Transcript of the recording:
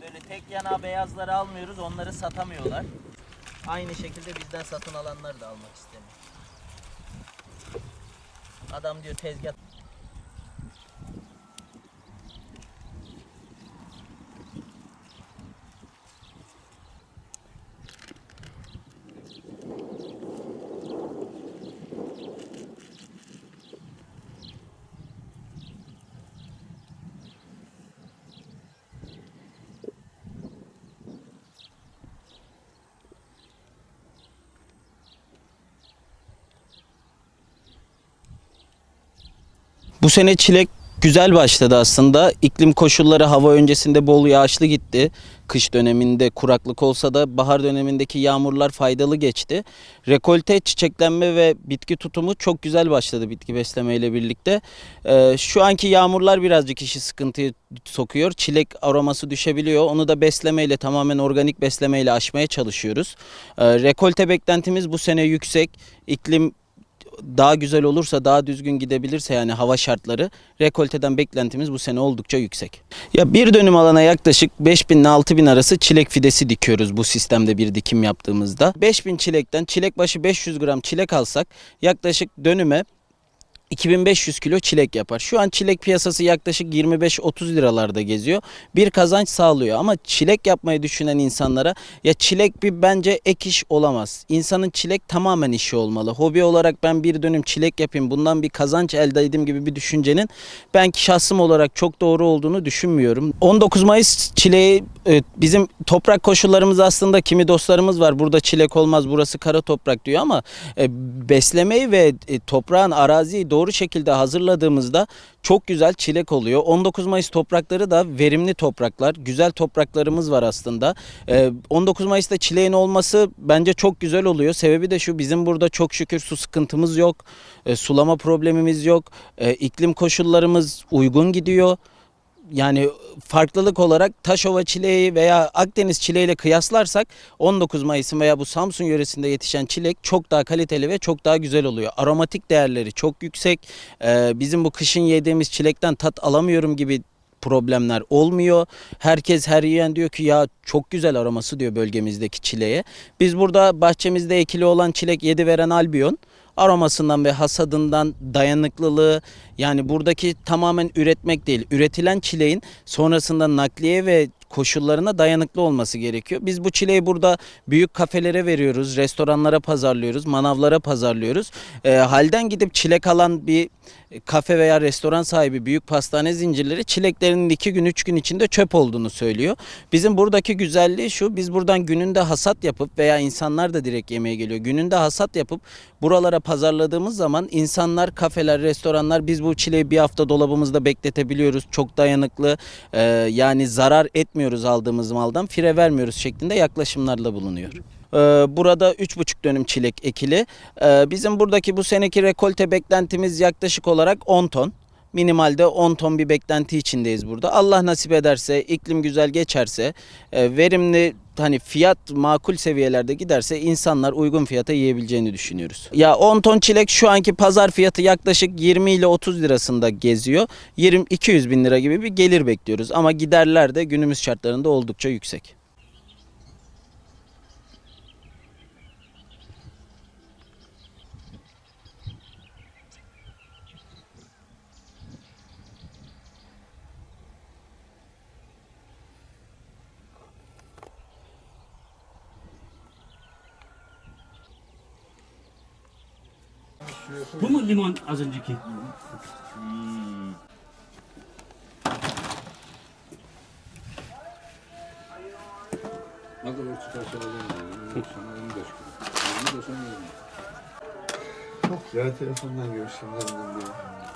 Böyle tek yana beyazları almıyoruz. Onları satamıyorlar. Aynı şekilde bizden satın alanlar da almak istemiyor. Adam diyor tezgah Bu sene çilek güzel başladı aslında. İklim koşulları hava öncesinde bol yağışlı gitti. Kış döneminde kuraklık olsa da bahar dönemindeki yağmurlar faydalı geçti. Rekolte, çiçeklenme ve bitki tutumu çok güzel başladı bitki besleme ile birlikte. Ee, şu anki yağmurlar birazcık işi sıkıntıya sokuyor. Çilek aroması düşebiliyor. Onu da beslemeyle tamamen organik beslemeyle aşmaya çalışıyoruz. Ee, rekolte beklentimiz bu sene yüksek. İklim daha güzel olursa, daha düzgün gidebilirse yani hava şartları rekolteden beklentimiz bu sene oldukça yüksek. Ya bir dönüm alana yaklaşık 5000 ile 6000 arası çilek fidesi dikiyoruz bu sistemde bir dikim yaptığımızda. 5000 çilekten çilek başı 500 gram çilek alsak yaklaşık dönüme 2500 kilo çilek yapar. Şu an çilek piyasası yaklaşık 25-30 liralarda geziyor. Bir kazanç sağlıyor ama çilek yapmayı düşünen insanlara ya çilek bir bence ek iş olamaz. İnsanın çilek tamamen işi olmalı. Hobi olarak ben bir dönüm çilek yapayım bundan bir kazanç elde edeyim gibi bir düşüncenin ben şahsım olarak çok doğru olduğunu düşünmüyorum. 19 Mayıs çileği e, bizim toprak koşullarımız aslında kimi dostlarımız var burada çilek olmaz burası kara toprak diyor ama e, beslemeyi ve e, toprağın araziyi doğru şekilde hazırladığımızda çok güzel çilek oluyor. 19 Mayıs toprakları da verimli topraklar. Güzel topraklarımız var aslında. E, 19 Mayıs'ta çileğin olması bence çok güzel oluyor. Sebebi de şu bizim burada çok şükür su sıkıntımız yok. E, sulama problemimiz yok. E, iklim koşullarımız uygun gidiyor yani farklılık olarak Taşova çileği veya Akdeniz çileğiyle kıyaslarsak 19 Mayıs'ın veya bu Samsun yöresinde yetişen çilek çok daha kaliteli ve çok daha güzel oluyor. Aromatik değerleri çok yüksek. Ee, bizim bu kışın yediğimiz çilekten tat alamıyorum gibi problemler olmuyor. Herkes her yiyen diyor ki ya çok güzel aroması diyor bölgemizdeki çileğe. Biz burada bahçemizde ekili olan çilek yedi veren albiyon aromasından ve hasadından dayanıklılığı yani buradaki tamamen üretmek değil üretilen çileğin sonrasında nakliye ve koşullarına dayanıklı olması gerekiyor. Biz bu çileği burada büyük kafelere veriyoruz, restoranlara pazarlıyoruz, manavlara pazarlıyoruz. Ee, halden gidip çilek alan bir kafe veya restoran sahibi büyük pastane zincirleri çileklerinin 2 gün 3 gün içinde çöp olduğunu söylüyor. Bizim buradaki güzelliği şu biz buradan gününde hasat yapıp veya insanlar da direkt yemeğe geliyor. Gününde hasat yapıp buralara pazarladığımız zaman insanlar kafeler restoranlar biz bu çileği bir hafta dolabımızda bekletebiliyoruz. Çok dayanıklı Ee, yani zarar etmiyoruz aldığımız maldan fire vermiyoruz şeklinde yaklaşımlarla bulunuyor. Ee, Burada 3,5 dönüm çilek ekili. Ee, Bizim buradaki bu seneki rekolte beklentimiz yaklaşık olarak 10 ton. Minimalde 10 ton bir beklenti içindeyiz burada. Allah nasip ederse, iklim güzel geçerse, e, verimli hani fiyat makul seviyelerde giderse insanlar uygun fiyata yiyebileceğini düşünüyoruz. Ya 10 ton çilek şu anki pazar fiyatı yaklaşık 20 ile 30 lirasında geziyor. 20 200 bin lira gibi bir gelir bekliyoruz ama giderler de günümüz şartlarında oldukça yüksek. Bu mu limon az önceki? Ne kadar çıkarsa alayım diyor. Sana 15 kilo. 20 de sen yirmi. Çok güzel telefondan bir.